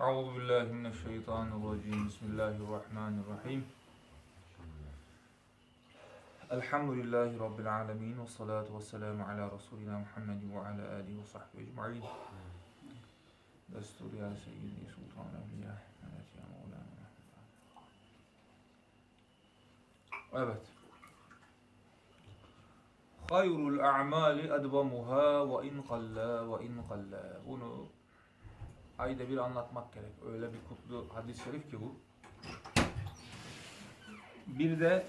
Euzu billahi mineşşeytanirracim. Bismillahirrahmanirrahim. Elhamdülillahi rabbil alamin ve salatu vesselamu ala resulina Muhammed ve ala alihi ve sahbihi ecmaîn. Destur ya seyyidi sultan evliya. Evet ya Mevlana. Evet. Hayrul a'mali edvamuha ve in qalla ve in qalla. Bunu ayda bir anlatmak gerek. Öyle bir kutlu hadis-i şerif ki bu. Bir de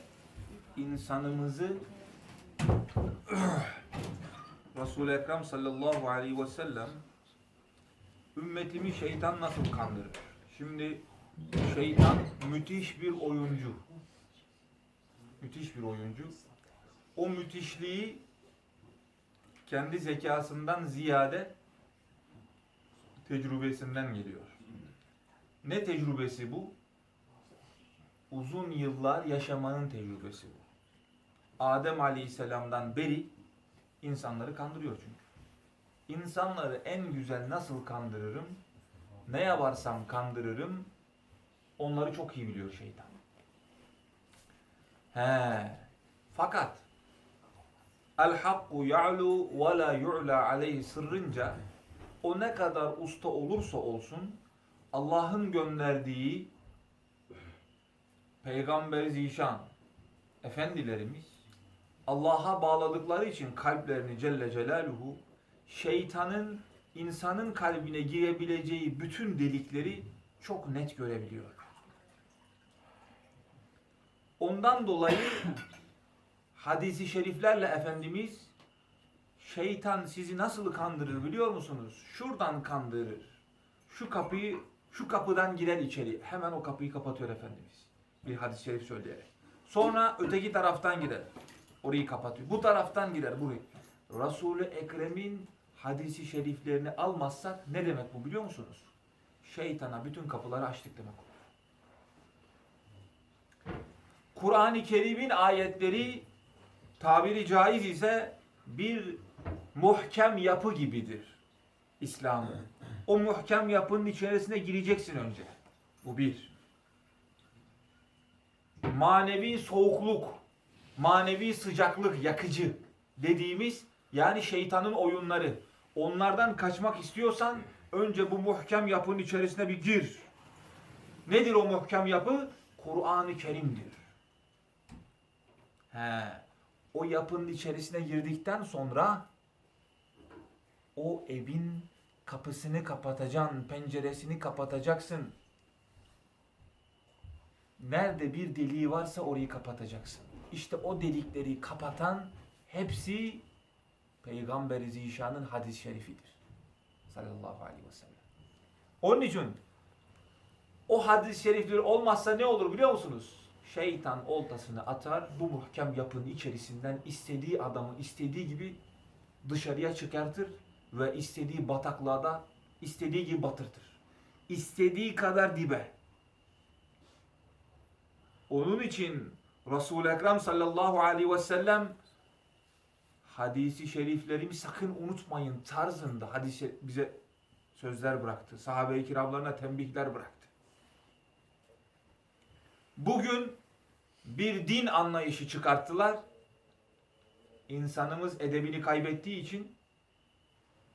insanımızı Resul-i Ekrem sallallahu aleyhi ve sellem ümmetimi şeytan nasıl kandırır? Şimdi şeytan müthiş bir oyuncu. Müthiş bir oyuncu. O müthişliği kendi zekasından ziyade tecrübesinden geliyor. Ne tecrübesi bu? Uzun yıllar yaşamanın tecrübesi bu. Adem Aleyhisselam'dan beri insanları kandırıyor çünkü. İnsanları en güzel nasıl kandırırım? Ne yaparsam kandırırım? Onları çok iyi biliyor şeytan. He. Fakat El hakku ya'lu ve la yu'la aleyhi sırrınca o ne kadar usta olursa olsun Allah'ın gönderdiği Peygamber Zişan efendilerimiz Allah'a bağladıkları için kalplerini Celle Celaluhu şeytanın insanın kalbine girebileceği bütün delikleri çok net görebiliyor. Ondan dolayı hadisi şeriflerle Efendimiz şeytan sizi nasıl kandırır biliyor musunuz? Şuradan kandırır. Şu kapıyı şu kapıdan girer içeri. Hemen o kapıyı kapatıyor Efendimiz. Bir hadis-i şerif söyleyerek. Sonra öteki taraftan girer. Orayı kapatıyor. Bu taraftan girer burayı. Resul-i Ekrem'in hadisi şeriflerini almazsak ne demek bu biliyor musunuz? Şeytana bütün kapıları açtık demek olur. Kur'an-ı Kerim'in ayetleri tabiri caiz ise bir muhkem yapı gibidir İslam'ın. O muhkem yapının içerisine gireceksin önce. Bu bir. Manevi soğukluk, manevi sıcaklık, yakıcı dediğimiz yani şeytanın oyunları. Onlardan kaçmak istiyorsan önce bu muhkem yapının içerisine bir gir. Nedir o muhkem yapı? Kur'an-ı Kerim'dir. He. O yapının içerisine girdikten sonra o evin kapısını kapatacaksın, penceresini kapatacaksın. Nerede bir deliği varsa orayı kapatacaksın. İşte o delikleri kapatan hepsi Peygamber-i Zişan'ın hadis-i şerifidir. Sallallahu aleyhi ve sellem. Onun için o hadis-i şerifler olmazsa ne olur biliyor musunuz? Şeytan oltasını atar, bu muhkem yapının içerisinden istediği adamı istediği gibi dışarıya çıkartır ve istediği bataklığa da istediği gibi batırtır. İstediği kadar dibe. Onun için Resul-i Ekrem sallallahu aleyhi ve sellem hadisi şeriflerimi sakın unutmayın tarzında hadise bize sözler bıraktı. Sahabe-i kiramlarına tembihler bıraktı. Bugün bir din anlayışı çıkarttılar. İnsanımız edebini kaybettiği için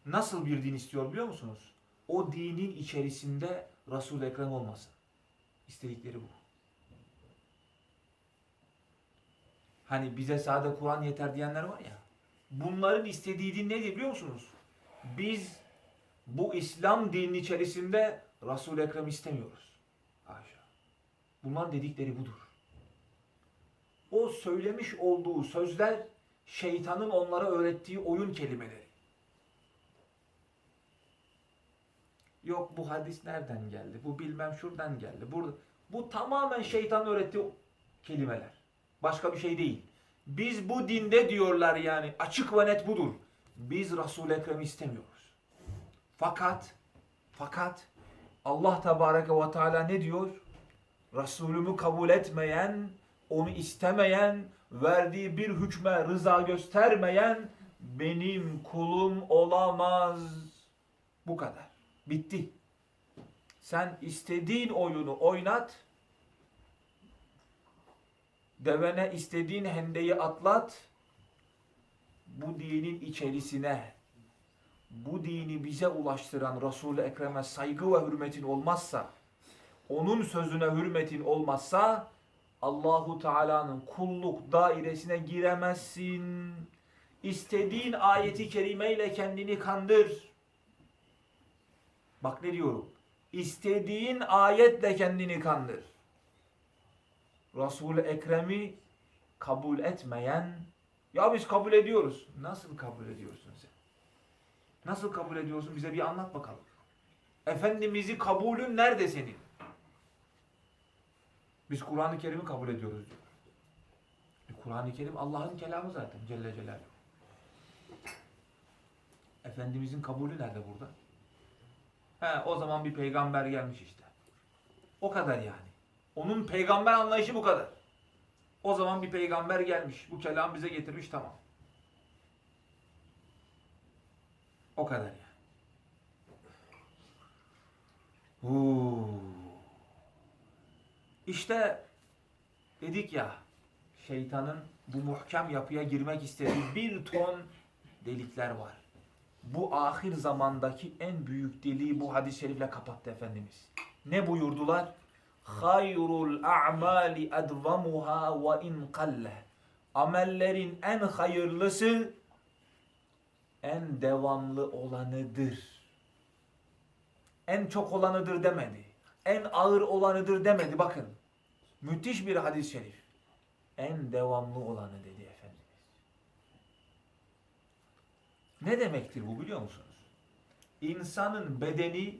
nasıl bir din istiyor biliyor musunuz? O dinin içerisinde Resul-i Ekrem olmasın. İstedikleri bu. Hani bize sade Kur'an yeter diyenler var ya. Bunların istediği din nedir biliyor musunuz? Biz bu İslam dininin içerisinde Resul-i Ekrem istemiyoruz. Haşa. Bunların dedikleri budur. O söylemiş olduğu sözler şeytanın onlara öğrettiği oyun kelimeleri. Yok bu hadis nereden geldi? Bu bilmem şuradan geldi. Burada bu tamamen şeytanın öğrettiği kelimeler. Başka bir şey değil. Biz bu dinde diyorlar yani açık ve net budur. Biz Resul-i Ekrem'i istemiyoruz. Fakat fakat Allah Tebareke ve Teala ne diyor? Resulümü kabul etmeyen, onu istemeyen, verdiği bir hükme rıza göstermeyen benim kulum olamaz. Bu kadar. Bitti. Sen istediğin oyunu oynat. Devene istediğin hendeyi atlat. Bu dinin içerisine bu dini bize ulaştıran Resul-i Ekrem'e saygı ve hürmetin olmazsa, onun sözüne hürmetin olmazsa Allahu Teala'nın kulluk dairesine giremezsin. İstediğin ayeti kerimeyle kendini kandır. Bak ne diyorum. İstediğin ayetle kendini kandır. Resul-i Ekrem'i kabul etmeyen ya biz kabul ediyoruz. Nasıl kabul ediyorsun sen? Nasıl kabul ediyorsun? Bize bir anlat bakalım. Efendimiz'i kabulün nerede senin? Biz Kur'an-ı Kerim'i kabul ediyoruz diyor. E, Kur'an-ı Kerim Allah'ın kelamı zaten Celle Celaluhu. Efendimizin kabulü nerede burada? He, o zaman bir peygamber gelmiş işte. O kadar yani. Onun peygamber anlayışı bu kadar. O zaman bir peygamber gelmiş. Bu kelam bize getirmiş tamam. O kadar yani. Huu. İşte dedik ya şeytanın bu muhkem yapıya girmek istediği bir ton delikler var. Bu ahir zamandaki en büyük deliği bu hadis-i şerifle kapattı Efendimiz. Ne buyurdular? Hayrul a'mali edvamuha ve in kalle. Amellerin en hayırlısı en devamlı olanıdır. En çok olanıdır demedi. En ağır olanıdır demedi. Bakın. Müthiş bir hadis-i şerif. En devamlı olanı dedi Efendimiz. Ne demektir bu biliyor musunuz? İnsanın bedeni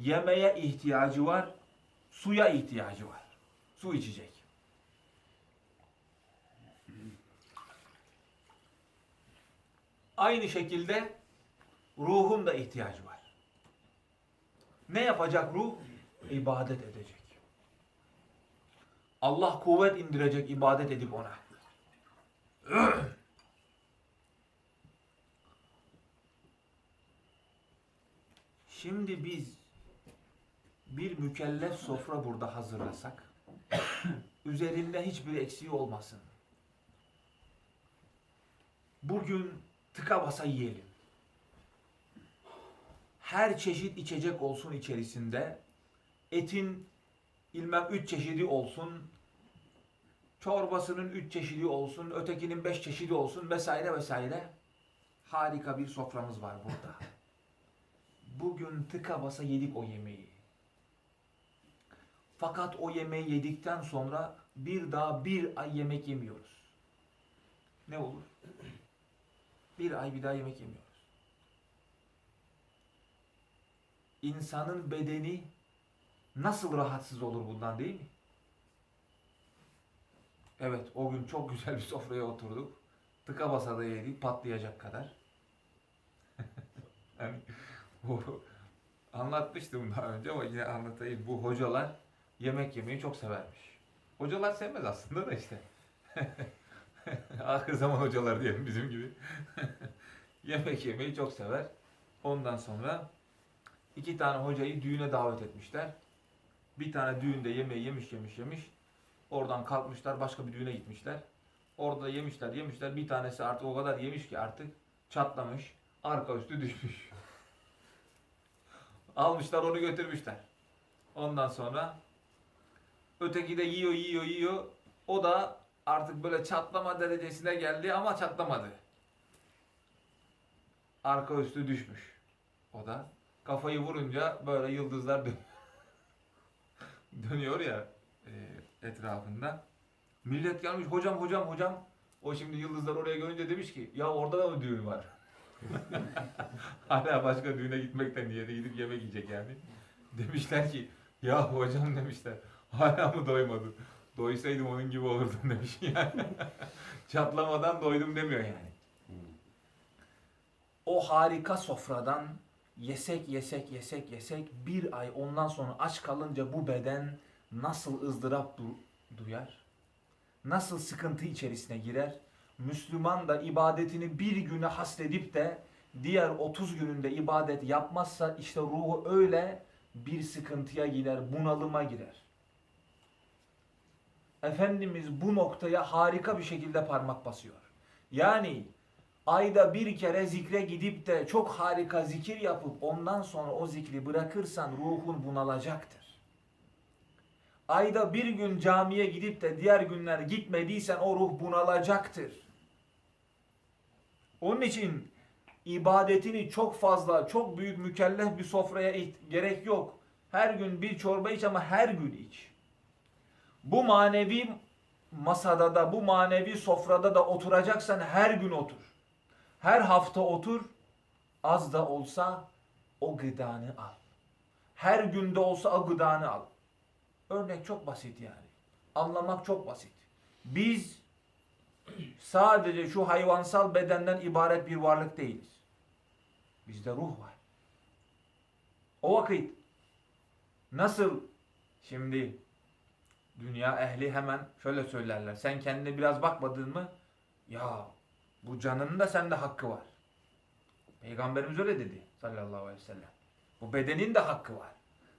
yemeye ihtiyacı var, suya ihtiyacı var. Su içecek. Aynı şekilde ruhun da ihtiyacı var. Ne yapacak ruh? İbadet edecek. Allah kuvvet indirecek ibadet edip ona. Şimdi biz bir mükellef sofra burada hazırlasak, üzerinde hiçbir eksiği olmasın. Bugün tıka basa yiyelim. Her çeşit içecek olsun içerisinde. Etin ilmem üç çeşidi olsun. Çorbasının üç çeşidi olsun. Ötekinin beş çeşidi olsun vesaire vesaire. Harika bir soframız var burada. Bugün tıka basa yedik o yemeği. Fakat o yemeği yedikten sonra bir daha bir ay yemek yemiyoruz. Ne olur? Bir ay bir daha yemek yemiyoruz. İnsanın bedeni nasıl rahatsız olur bundan değil mi? Evet o gün çok güzel bir sofraya oturduk. Tıka basa da yedik patlayacak kadar. yani, bu, anlatmıştım daha önce ama yine anlatayım. Bu hocalar yemek yemeyi çok severmiş. Hocalar sevmez aslında da işte. Ahir zaman hocalar diyelim bizim gibi. yemek yemeyi çok sever. Ondan sonra iki tane hocayı düğüne davet etmişler. Bir tane düğünde yemeği yemiş yemiş yemiş. Oradan kalkmışlar başka bir düğüne gitmişler. Orada yemişler yemişler. Bir tanesi artık o kadar yemiş ki artık çatlamış. Arka üstü düşmüş. Almışlar onu götürmüşler. Ondan sonra öteki de yiyor yiyor yiyor. O da artık böyle çatlama derecesine geldi ama çatlamadı. Arka üstü düşmüş. O da kafayı vurunca böyle yıldızlar dön dönüyor ya e, etrafında. Millet gelmiş hocam hocam hocam. O şimdi yıldızlar oraya görünce demiş ki ya orada da mı düğün var? Hala başka düğüne gitmekten niyete gidip yemek yiyecek yani. Demişler ki ya hocam demişler hala mı doymadın? Doysaydım onun gibi olurdum demiş yani. Çatlamadan doydum demiyor yani. O harika sofradan yesek yesek yesek yesek bir ay ondan sonra aç kalınca bu beden nasıl ızdırap du- duyar? Nasıl sıkıntı içerisine girer? Müslüman da ibadetini bir güne hasredip de diğer 30 gününde ibadet yapmazsa işte ruhu öyle bir sıkıntıya girer, bunalıma girer. Efendimiz bu noktaya harika bir şekilde parmak basıyor. Yani ayda bir kere zikre gidip de çok harika zikir yapıp ondan sonra o zikri bırakırsan ruhun bunalacaktır. Ayda bir gün camiye gidip de diğer günler gitmediysen o ruh bunalacaktır. Onun için ibadetini çok fazla, çok büyük mükellef bir sofraya gerek yok. Her gün bir çorba iç ama her gün iç. Bu manevi masada da, bu manevi sofrada da oturacaksan her gün otur. Her hafta otur, az da olsa o gıdanı al. Her günde olsa o gıdanı al. Örnek çok basit yani. Anlamak çok basit. Biz sadece şu hayvansal bedenden ibaret bir varlık değiliz. Bizde ruh var. O vakit nasıl şimdi dünya ehli hemen şöyle söylerler. Sen kendine biraz bakmadın mı? Ya bu canının da sende hakkı var. Peygamberimiz öyle dedi sallallahu aleyhi ve sellem. Bu bedenin de hakkı var.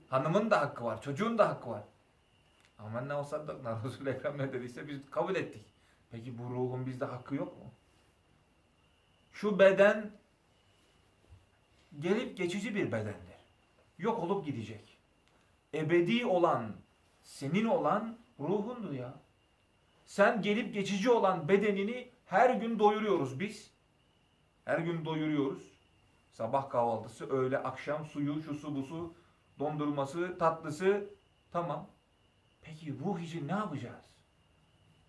Hanımın da hakkı var. Çocuğun da hakkı var. Ama ne olsa da Resul-i Ekrem ne dediyse biz kabul ettik. Peki bu ruhun bizde hakkı yok mu? Şu beden gelip geçici bir bedendir. Yok olup gidecek. Ebedi olan, senin olan ruhundur ya. Sen gelip geçici olan bedenini her gün doyuruyoruz biz. Her gün doyuruyoruz. Sabah kahvaltısı, öğle, akşam suyu, şusu, busu, dondurması, tatlısı. Tamam. Peki ruh için ne yapacağız?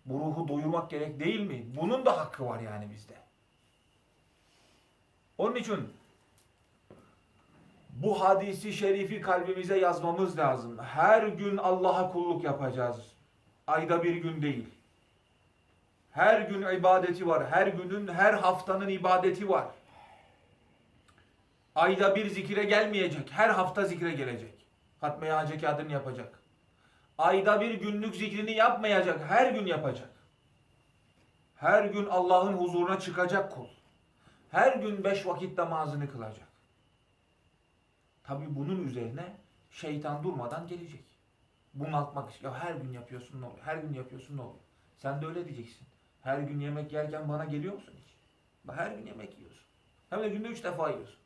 Bu ruhu doyurmak gerek değil mi? Bunun da hakkı var yani bizde. Onun için bu hadisi şerifi kalbimize yazmamız lazım. Her gün Allah'a kulluk yapacağız. Ayda bir gün değil. Her gün ibadeti var. Her günün, her haftanın ibadeti var. Ayda bir zikire gelmeyecek. Her hafta zikre gelecek. Hatme-i yapacak. Ayda bir günlük zikrini yapmayacak. Her gün yapacak. Her gün Allah'ın huzuruna çıkacak kul. Her gün beş vakit namazını kılacak. Tabi bunun üzerine şeytan durmadan gelecek. Bunaltmak ya her gün yapıyorsun ne oluyor? Her gün yapıyorsun ne oluyor? Sen de öyle diyeceksin. Her gün yemek yerken bana geliyor musun hiç? Her gün yemek yiyorsun. Hem de günde üç defa yiyorsun.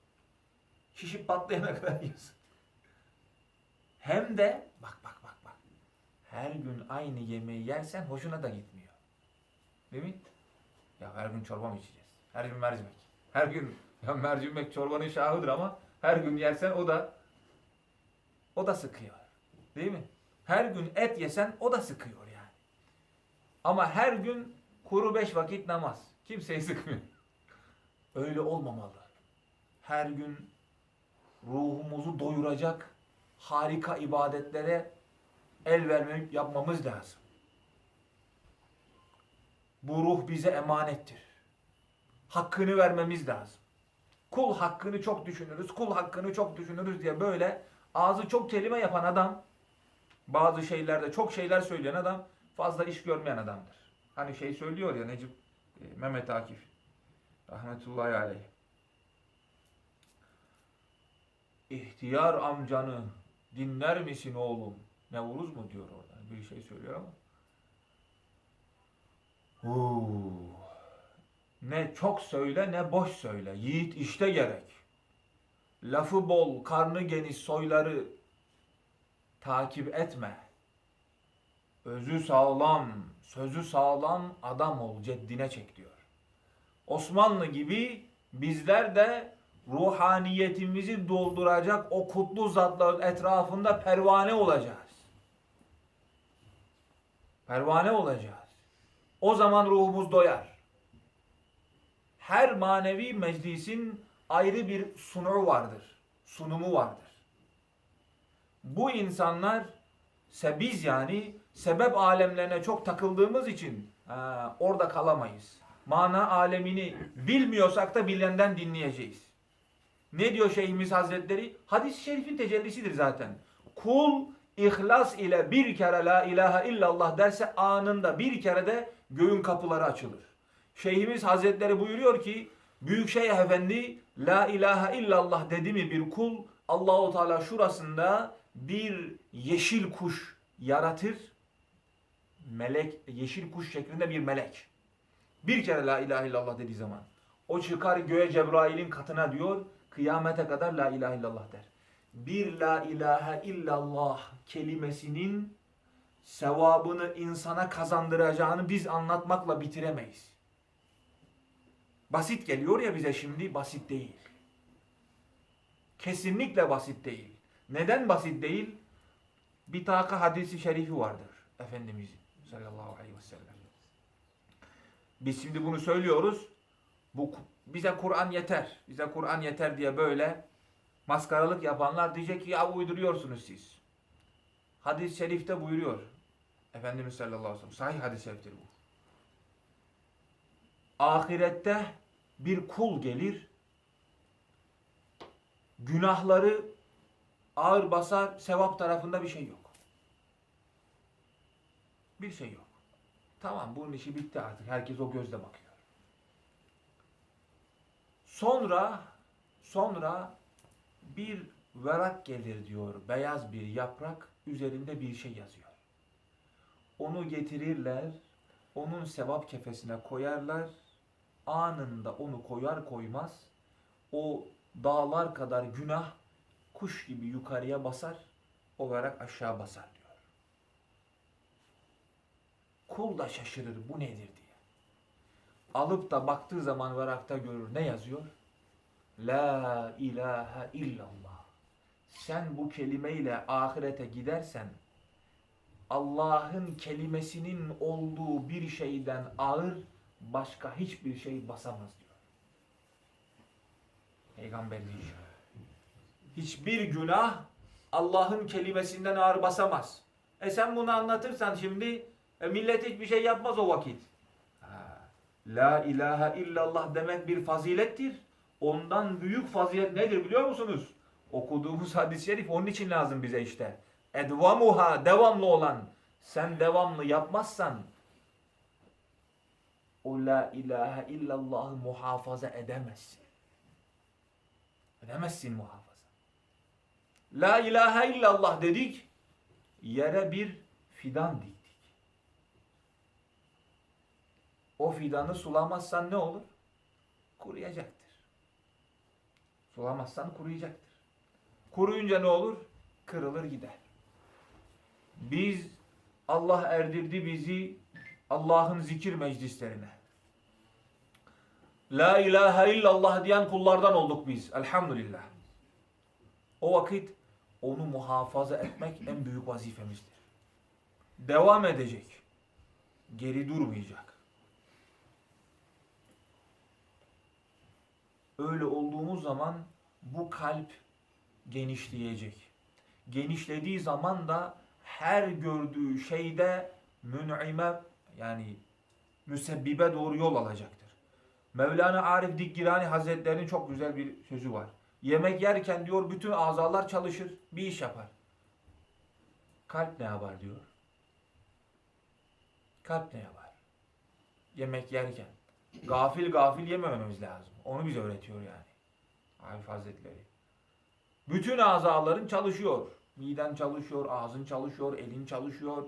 Şişip patlayana kadar yiyorsun. Hem de bak bak. Her gün aynı yemeği yersen hoşuna da gitmiyor. Değil mi? Ya her gün çorba mı içeceğiz? Her gün mercimek. Her gün ya mercimek çorbanın şahıdır ama her gün yersen o da o da sıkıyor. Değil mi? Her gün et yesen o da sıkıyor yani. Ama her gün kuru beş vakit namaz. Kimseyi sıkmıyor. Öyle olmamalı. Her gün ruhumuzu doyuracak harika ibadetlere el vermeyip yapmamız lazım. Bu ruh bize emanettir. Hakkını vermemiz lazım. Kul hakkını çok düşünürüz, kul hakkını çok düşünürüz diye böyle ağzı çok kelime yapan adam, bazı şeylerde çok şeyler söyleyen adam fazla iş görmeyen adamdır. Hani şey söylüyor ya Necip e, Mehmet Akif rahmetullahi aleyh. İhtiyar amcanı dinler misin oğlum? Nevruz mu diyor orada. Bir şey söylüyor ama. Huu. Ne çok söyle ne boş söyle. Yiğit işte gerek. Lafı bol, karnı geniş soyları takip etme. Özü sağlam, sözü sağlam adam ol ceddine çek diyor. Osmanlı gibi bizler de ruhaniyetimizi dolduracak o kutlu zatların etrafında pervane olacağız. Pervane olacağız. O zaman ruhumuz doyar. Her manevi meclisin ayrı bir sunumu vardır. Sunumu vardır. Bu insanlar biz yani sebep alemlerine çok takıldığımız için ha, orada kalamayız. Mana alemini bilmiyorsak da bilenden dinleyeceğiz. Ne diyor Şeyhimiz Hazretleri? Hadis-i şerifin tecellisidir zaten. Kul ihlas ile bir kere la ilahe illallah derse anında bir kere de göğün kapıları açılır. Şeyhimiz Hazretleri buyuruyor ki Büyük Şeyh Efendi la ilahe illallah dedi mi bir kul Allahu Teala şurasında bir yeşil kuş yaratır. Melek, yeşil kuş şeklinde bir melek. Bir kere la ilahe illallah dediği zaman. O çıkar göğe Cebrail'in katına diyor. Kıyamete kadar la ilahe illallah der. Bir la ilahe illallah kelimesinin sevabını insana kazandıracağını biz anlatmakla bitiremeyiz. Basit geliyor ya bize şimdi basit değil. Kesinlikle basit değil. Neden basit değil? Bir taka hadisi şerifi vardır Efendimizin sallallahu aleyhi ve sellem. Biz şimdi bunu söylüyoruz. Bu bize Kur'an yeter. Bize Kur'an yeter diye böyle maskaralık yapanlar diyecek ki ya uyduruyorsunuz siz. Hadis-i şerifte buyuruyor. Efendimiz sallallahu aleyhi ve sellem. Sahih hadis-i şeriftir bu. Ahirette bir kul gelir. Günahları ağır basar. Sevap tarafında bir şey yok. Bir şey yok. Tamam bunun işi bitti artık. Herkes o gözle bakıyor. Sonra sonra bir verak gelir diyor. Beyaz bir yaprak üzerinde bir şey yazıyor. Onu getirirler. Onun sevap kefesine koyarlar. Anında onu koyar koymaz o dağlar kadar günah kuş gibi yukarıya basar. O verak aşağı basar diyor. Kul da şaşırır bu nedir diye. Alıp da baktığı zaman varakta görür. Ne yazıyor? La ilahe illallah. Sen bu kelimeyle ahirete gidersen Allah'ın kelimesinin olduğu bir şeyden ağır başka hiçbir şey basamaz diyor. Peygamber diyor. Hiçbir günah Allah'ın kelimesinden ağır basamaz. E sen bunu anlatırsan şimdi e millet hiçbir şey yapmaz o vakit. La ilahe illallah demek bir fazilettir. Ondan büyük fazilet nedir biliyor musunuz? Okuduğumuz hadis-i şerif onun için lazım bize işte. Edvamuha devamlı olan. Sen devamlı yapmazsan o la ilahe illallah'ı muhafaza edemezsin. Edemezsin muhafaza. La ilahe illallah dedik. Yere bir fidan diktik. O fidanı sulamazsan ne olur? Kuruyacaktır. Sulamazsan kuruyacaktır. Kuruyunca ne olur? Kırılır gider. Biz Allah erdirdi bizi Allah'ın zikir meclislerine. La ilahe illallah diyen kullardan olduk biz. Elhamdülillah. O vakit onu muhafaza etmek en büyük vazifemizdir. Devam edecek. Geri durmayacak. Öyle olduğumuz zaman bu kalp genişleyecek. Genişlediği zaman da her gördüğü şeyde mün'ime yani müsebbibe doğru yol alacaktır. Mevlana Arif Dikgirani Hazretleri'nin çok güzel bir sözü var. Yemek yerken diyor bütün azalar çalışır, bir iş yapar. Kalp ne yapar diyor. Kalp ne yapar? Yemek yerken. Gafil gafil yemememiz lazım. Onu bize öğretiyor yani. Arif Hazretleri. Bütün azaların çalışıyor. Miden çalışıyor, ağzın çalışıyor, elin çalışıyor.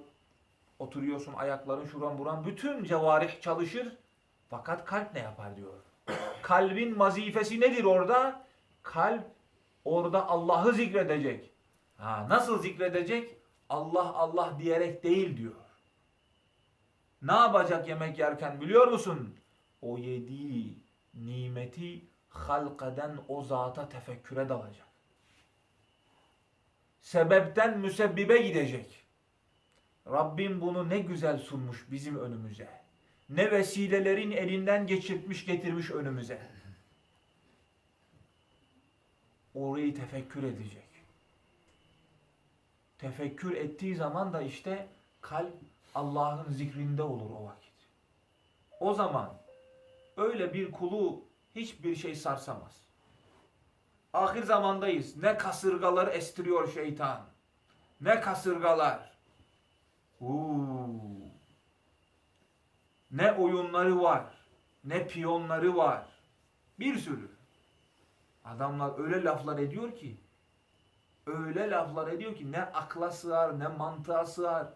Oturuyorsun ayakların şuran buran. Bütün cevarih çalışır. Fakat kalp ne yapar diyor. Kalbin vazifesi nedir orada? Kalp orada Allah'ı zikredecek. Ha, nasıl zikredecek? Allah Allah diyerek değil diyor. Ne yapacak yemek yerken biliyor musun? O yediği nimeti halk eden o zata tefekküre dalacak. Sebepten müsebbibe gidecek. Rabbim bunu ne güzel sunmuş bizim önümüze. Ne vesilelerin elinden geçirtmiş getirmiş önümüze. Orayı tefekkür edecek. Tefekkür ettiği zaman da işte kalp Allah'ın zikrinde olur o vakit. O zaman öyle bir kulu hiçbir şey sarsamaz. Ahir zamandayız. Ne kasırgalar estiriyor şeytan. Ne kasırgalar. Uuu. Ne oyunları var. Ne piyonları var. Bir sürü. Adamlar öyle laflar ediyor ki öyle laflar ediyor ki ne akla sığar ne mantığa sığar.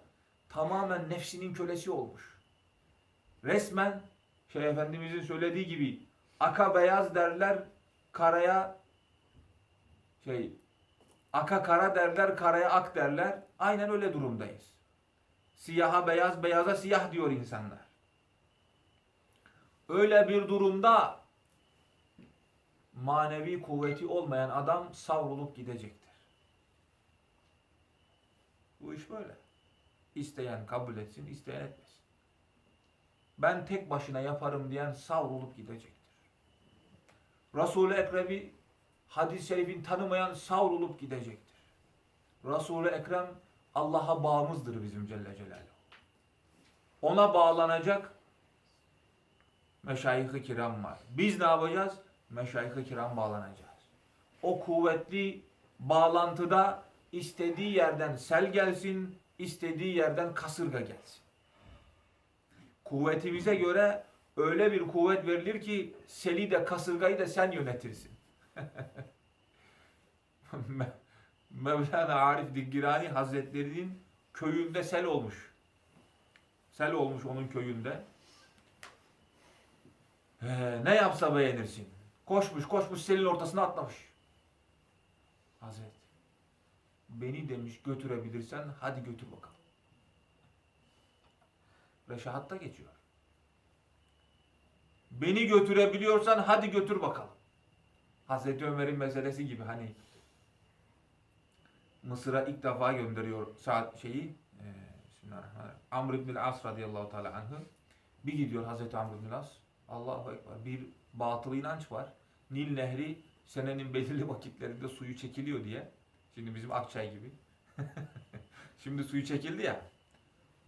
Tamamen nefsinin kölesi olmuş. Resmen şey Efendimizin söylediği gibi aka beyaz derler karaya şey aka kara derler karaya ak derler. Aynen öyle durumdayız. Siyaha beyaz beyaza siyah diyor insanlar. Öyle bir durumda manevi kuvveti olmayan adam savrulup gidecektir. Bu iş böyle. İsteyen kabul etsin, isteyen etmesin. Ben tek başına yaparım diyen savrulup gidecektir. Resul-i Ekrem'i hadis-i şerifin tanımayan savrulup gidecektir. Resul-i Ekrem Allah'a bağımızdır bizim Celle Celaluhu. Ona bağlanacak meşayih-i kiram var. Biz ne yapacağız? Meşayih-i kiram bağlanacağız. O kuvvetli bağlantıda istediği yerden sel gelsin, istediği yerden kasırga gelsin. Kuvvetimize göre öyle bir kuvvet verilir ki seli de kasırgayı da sen yönetirsin. Me- Mevlana Arif Diggirani Hazretleri'nin köyünde sel olmuş. Sel olmuş onun köyünde. Ee, ne yapsa beğenirsin. Koşmuş koşmuş selin ortasına atlamış. Hazret beni demiş götürebilirsen hadi götür bakalım. Reşahatta geçiyor. Beni götürebiliyorsan hadi götür bakalım. Hazreti Ömer'in meselesi gibi hani Mısır'a ilk defa gönderiyor saat şeyi e. Amr ibn As radıyallahu teala anh'ı bir gidiyor Hazreti Amr ibn As Allahu Ekber bir batıl inanç var. Nil Nehri senenin belirli vakitlerinde suyu çekiliyor diye. Şimdi bizim Akçay gibi. Şimdi suyu çekildi ya.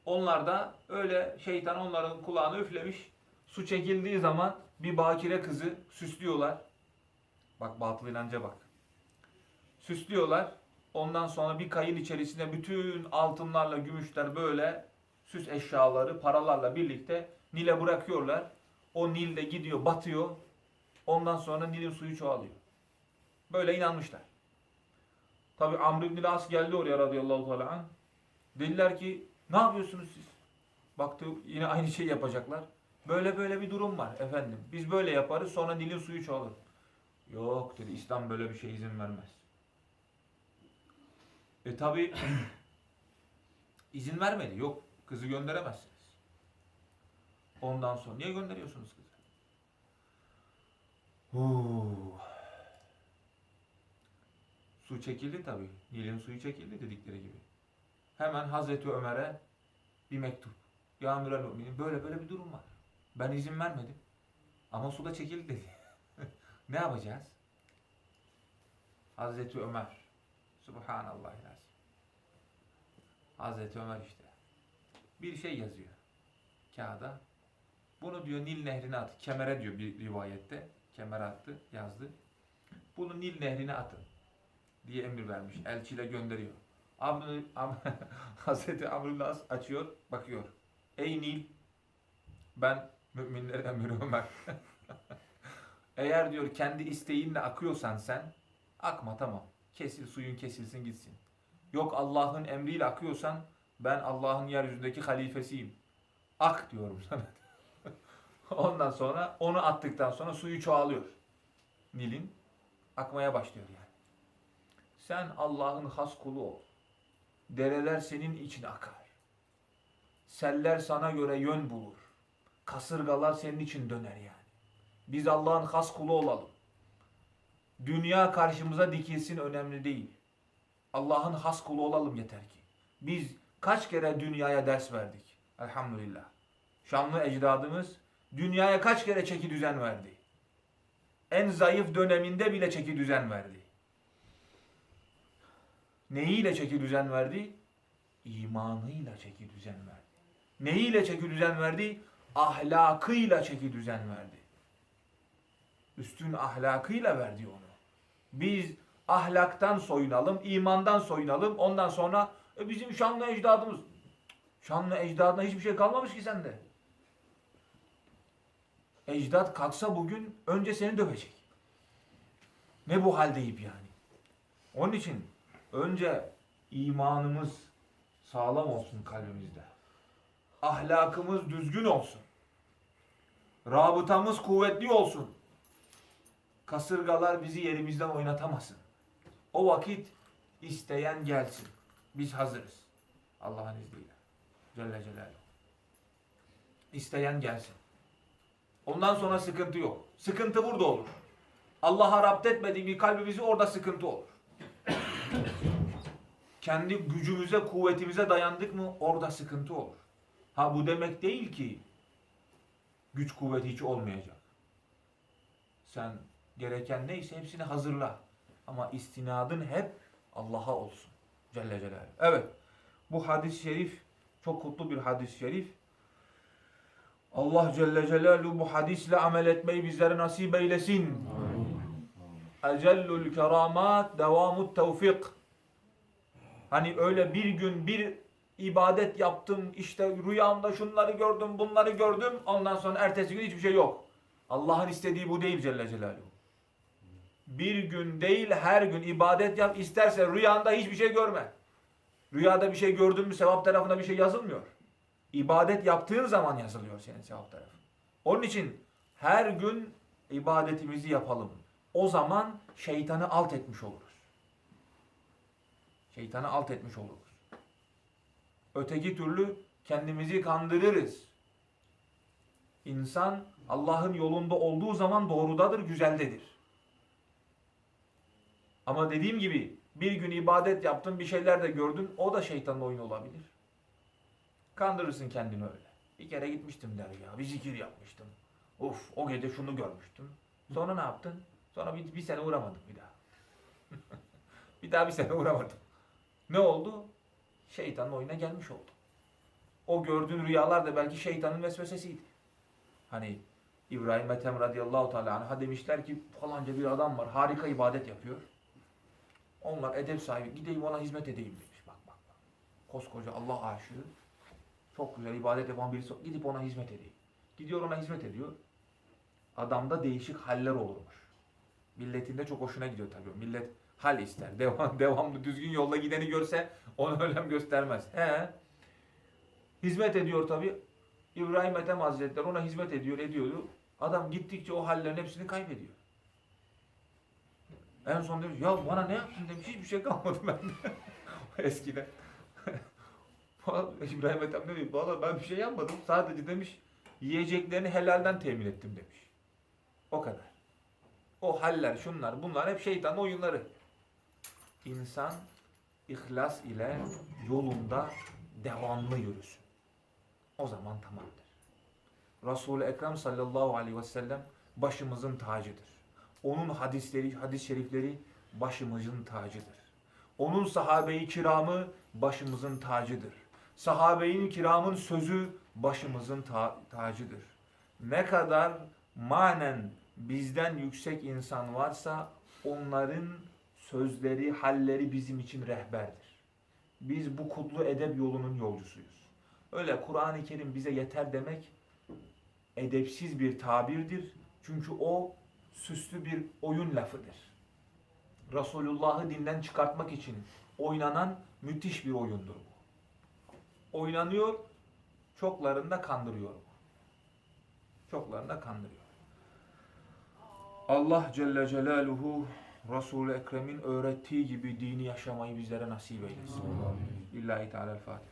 Onlar da öyle şeytan onların kulağını üflemiş. Su çekildiği zaman bir bakire kızı süslüyorlar. Bak batıl inanca bak. Süslüyorlar. Ondan sonra bir kayın içerisinde bütün altınlarla, gümüşler böyle süs eşyaları, paralarla birlikte Nil'e bırakıyorlar. O Nil'de gidiyor, batıyor. Ondan sonra Nil'in suyu çoğalıyor. Böyle inanmışlar. Tabi Amr ibn As geldi oraya radıyallahu anh. Dediler ki ne yapıyorsunuz siz? Baktı yine aynı şeyi yapacaklar. Böyle böyle bir durum var efendim. Biz böyle yaparız sonra Nil'in suyu çoğalır. Yok dedi İslam böyle bir şey izin vermez. E tabi izin vermedi. Yok kızı gönderemezsiniz. Ondan sonra niye gönderiyorsunuz kızı? Huu. Su çekildi tabi. Nil'in suyu çekildi dedikleri gibi. Hemen Hazreti Ömer'e bir mektup. Ya Amirel Müminin böyle böyle bir durum var. Ben izin vermedim. Ama su da çekildi dedi. ne yapacağız? Hazreti Ömer. Subhanallah lazım. Hazreti Ömer işte. Bir şey yazıyor. Kağıda. Bunu diyor Nil nehrine at. Kemere diyor bir rivayette. Kemere attı, yazdı. Bunu Nil nehrine atın diye emir vermiş. Elçiyle gönderiyor. Amr, Am, Hazreti Amr açıyor, bakıyor. Ey Nil, ben müminlerin emiri Ömer. Eğer diyor kendi isteğinle akıyorsan sen, akma tamam. Kesil, suyun kesilsin gitsin. Yok Allah'ın emriyle akıyorsan, ben Allah'ın yeryüzündeki halifesiyim. Ak diyorum sana. Ondan sonra onu attıktan sonra suyu çoğalıyor. Nil'in akmaya başlıyor yani. Sen Allah'ın has kulu ol. Dereler senin için akar. Seller sana göre yön bulur. Kasırgalar senin için döner yani. Biz Allah'ın has kulu olalım. Dünya karşımıza dikilsin önemli değil. Allah'ın has kulu olalım yeter ki. Biz kaç kere dünyaya ders verdik. Elhamdülillah. Şanlı ecdadımız dünyaya kaç kere çeki düzen verdi. En zayıf döneminde bile çeki düzen verdi. Neyiyle çeki düzen verdi? İmanıyla çeki düzen verdi. Neyiyle çeki düzen verdi? Ahlakıyla çeki düzen verdi. Üstün ahlakıyla verdi onu. Biz ahlaktan soyunalım, imandan soyunalım. Ondan sonra e, bizim şanlı ecdadımız. Şanlı ecdadına hiçbir şey kalmamış ki sende. Ecdat kalksa bugün önce seni dövecek. Ne bu hal deyip yani. Onun için Önce imanımız sağlam olsun kalbimizde. Ahlakımız düzgün olsun. Rabıtamız kuvvetli olsun. Kasırgalar bizi yerimizden oynatamasın. O vakit isteyen gelsin. Biz hazırız. Allah'ın izniyle. Celle Celaluhu. İsteyen gelsin. Ondan sonra sıkıntı yok. Sıkıntı burada olur. Allah'a rapt etmediği bir kalbimizi orada sıkıntı olur. Kendi gücümüze, kuvvetimize dayandık mı orada sıkıntı olur. Ha bu demek değil ki güç kuvvet hiç olmayacak. Sen gereken neyse hepsini hazırla. Ama istinadın hep Allah'a olsun. Celle Celaluhu. Evet. Bu hadis-i şerif çok kutlu bir hadis-i şerif. Allah Celle Celaluhu bu hadisle amel etmeyi bizlere nasip eylesin. Ecellül keramat devamut tevfik. Hani öyle bir gün bir ibadet yaptım, işte rüyamda şunları gördüm, bunları gördüm. Ondan sonra ertesi gün hiçbir şey yok. Allah'ın istediği bu değil Celle Celaluhu. Bir gün değil her gün ibadet yap. İsterse rüyanda hiçbir şey görme. Rüyada bir şey gördün mü sevap tarafına bir şey yazılmıyor. İbadet yaptığın zaman yazılıyor senin sevap tarafı. Onun için her gün ibadetimizi yapalım. O zaman şeytanı alt etmiş oluruz. Şeytanı alt etmiş oluruz. Öteki türlü kendimizi kandırırız. İnsan Allah'ın yolunda olduğu zaman doğrudadır, güzeldedir. Ama dediğim gibi bir gün ibadet yaptın, bir şeyler de gördün, o da şeytanın oyunu olabilir. Kandırırsın kendini öyle. Bir kere gitmiştim der ya, bir zikir yapmıştım. Of, o gece şunu görmüştüm. Sonra ne yaptın? Sonra bir, bir sene uğramadım bir daha. bir daha bir sene uğramadım. Ne oldu? Şeytanın oyuna gelmiş oldu. O gördüğün rüyalar da belki şeytanın vesvesesiydi. Hani İbrahim Ethem radıyallahu teala anh'a demişler ki falanca bir adam var harika ibadet yapıyor. Onlar edep sahibi gideyim ona hizmet edeyim demiş. Bak bak bak. Koskoca Allah aşığı. Çok güzel ibadet yapan birisi gidip ona hizmet edeyim. Gidiyor ona hizmet ediyor. Adamda değişik haller olurmuş. Milletin de çok hoşuna gidiyor tabii. Millet hal ister. Devam, devamlı düzgün yolda gideni görse ona önem göstermez. He. Hizmet ediyor tabii. İbrahim Ethem Hazretleri ona hizmet ediyor, ediyordu. Adam gittikçe o hallerin hepsini kaybediyor. En son demiş, ya bana ne yaptın demiş, hiçbir şey kalmadı bende. Eskiden. İbrahim Ethem ne diyor, valla ben bir şey yapmadım. Sadece demiş, yiyeceklerini helalden temin ettim demiş. O kadar. O haller, şunlar, bunlar hep şeytan oyunları. İnsan ihlas ile yolunda devamlı yürüsün. O zaman tamamdır. Resul-i Ekrem sallallahu aleyhi ve sellem başımızın tacıdır. Onun hadisleri, hadis-i şerifleri başımızın tacıdır. Onun sahabe-i kiramı başımızın tacıdır. Sahabe-i kiramın sözü başımızın ta- tacıdır. Ne kadar manen bizden yüksek insan varsa onların sözleri, halleri bizim için rehberdir. Biz bu kutlu edep yolunun yolcusuyuz. Öyle Kur'an-ı Kerim bize yeter demek edepsiz bir tabirdir. Çünkü o süslü bir oyun lafıdır. Resulullah'ı dinden çıkartmak için oynanan müthiş bir oyundur bu. Oynanıyor, çoklarında kandırıyor bu. Çoklarında kandırıyor. Allah Celle Celaluhu Resul-i Ekrem'in öğrettiği gibi dini yaşamayı bizlere nasip eylesin. Lillahi Teala'l-Fatiha.